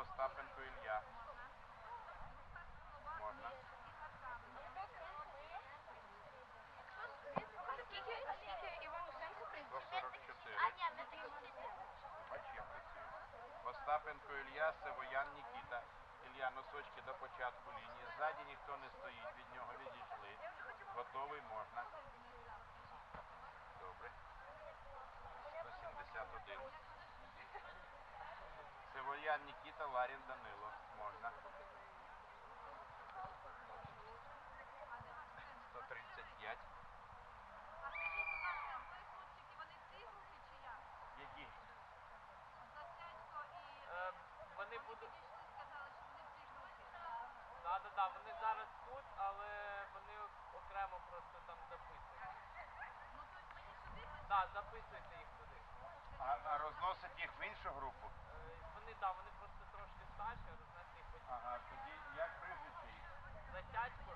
Остапенко Ілля. Можна. Скільки, Іван Усенко прийде? 144. А, ні, ми такі Бач, я працюю. Остапенко Ілля, Сивоян Нікіта. Ілля, носочки до початку лінії. Ззаді ніхто не стоїть, від нього відійшли. Готовий можна. Добре. 171. Сивоян Нікіта, Ларін Данило. Можна. 135. А скажіть, будь ласка, ви хлопчики, вони в цій групі чи як? Які? Засядько і Е, вони будуть. підійшли, сказали, що вони в цій групі. Да, да, да, вони зараз тут, але вони окремо просто там записують. Ну, тобто мені сюди Так, записуйте їх туди. А, а розносить їх в іншу групу? Вони, да, вони просто трошки старші, але знаєте, їх потім. Ага, тоді як прізвище їх? Затятько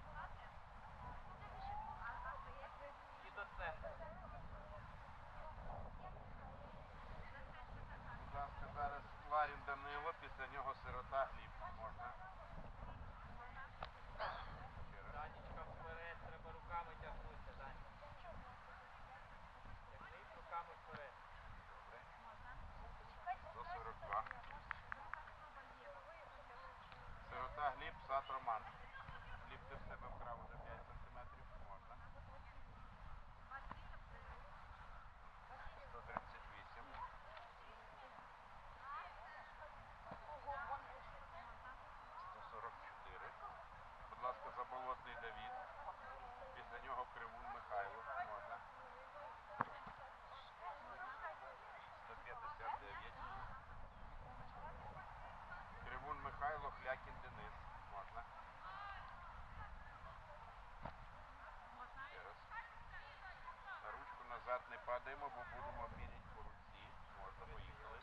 назад бо будемо міряти по руці. Можна, поїхали.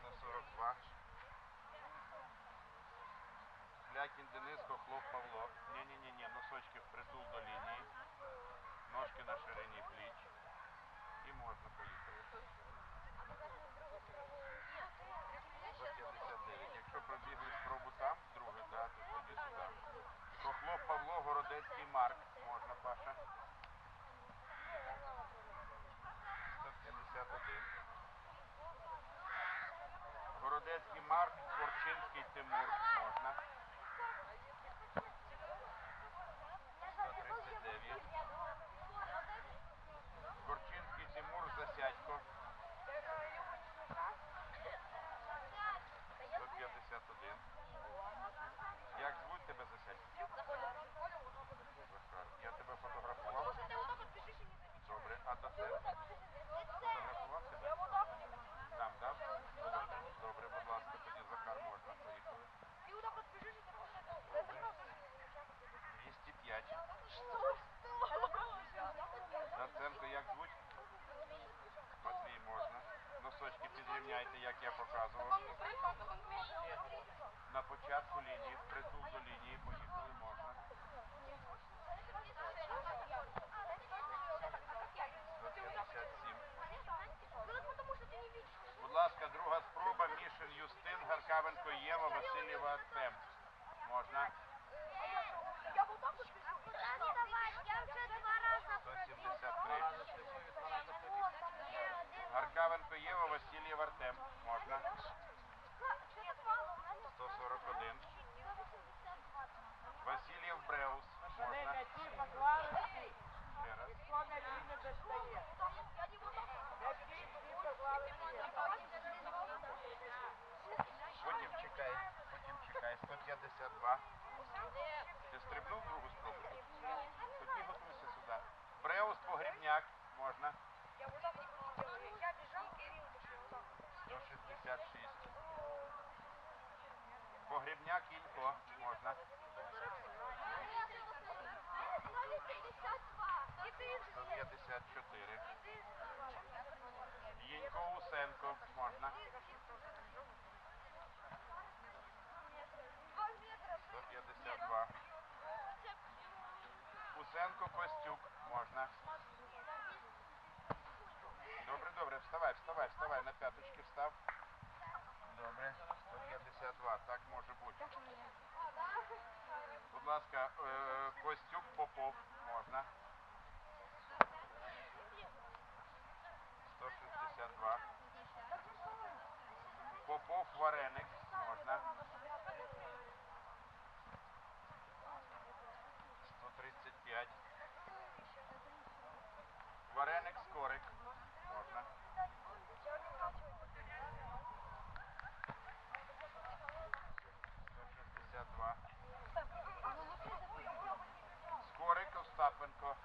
142. Флякін Денис, Хохлов Павло. Ні-ні-ні, носочки впритул до лінії. Ножки на ширині пліч. І можна поїхати. 159. Якщо пробігли спробу там, друге, да, то тоді сюди. Хохлов Павло, Городецький Марк. Можна, Паша. 151. Городецький Марк, Корчинський Тимур. Можна. 139. Корчинський Тимур, Засядько. 151. Як звуть тебе Засядько? Захар. Я тебе фотографував. Добре. А до тебе? Фотографував тебе? Там, так? Добре, будь ласка, тоді Захар можна. Поїхали. І отак от Зрівняйте, як я показував. Вам не приходно конкретно. На початку лінії, впритул до лінії, поїхали можна. Будь ласка, друга спроба. Мішин Юстин, Гаркавенко Єва, Васильєва Артем. Можна? Я вот так вот пишу. Ну я вже два рази 173. Рано стимує два рази побіг. Гаркавенко Єва, Васильєв Артем. Можна? Васильєв Бреус. Можна? Ще раз. Потім чекай, потім чекай. 152. Ти стрибнув другу спробу? Тоді готуйся сюди. Бреус Погрібняк. Можна? Я вот так 54. Єнько Усенко. Можна. До 52. Усенко Костюк. Можна. Добре, добре. Вставай, вставай, вставай. На п'яточки встав. Добре. 152. Так може бути. Будь ласка, е, Костюк Попов. Можна. 162. Попов Вареник, можна? 135. Вареник Скорик, можна? Сто два. Скорик Остапенко.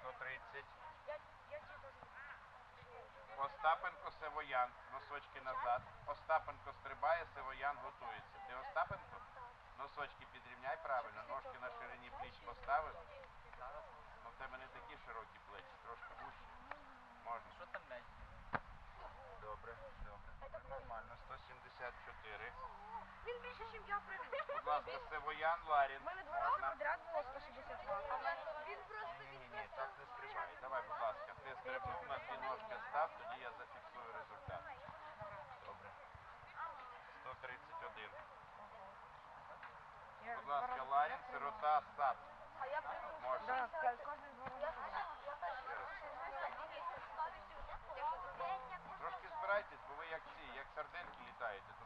Сто тридцять. Остапенко Севоян. Носочки назад. Остапенко стрибає, Севоян готується. Ти Остапенко? Носочки підрівняй правильно, ножки на ширині пліч поставив. Ну в тебе не такі широкі плечі, трошки вущі. Можна. Що там м'яч? Добре, добре. Нормально. 174. Він більше, ніж я прийняв. Будь ласка, Севоян Ларін. У мене два рази Можна? подряд було 162. Він просто Ні, ні, ні, так не стрибай. Давай, будь ласка, стрибнув на дві ножки став, тоді я зафіксую результат. Добре. 131. Будь ласка, Ларін, сирота, сад. Можна. Трошки збирайтесь, бо ви як ці, як сардельки літаєте.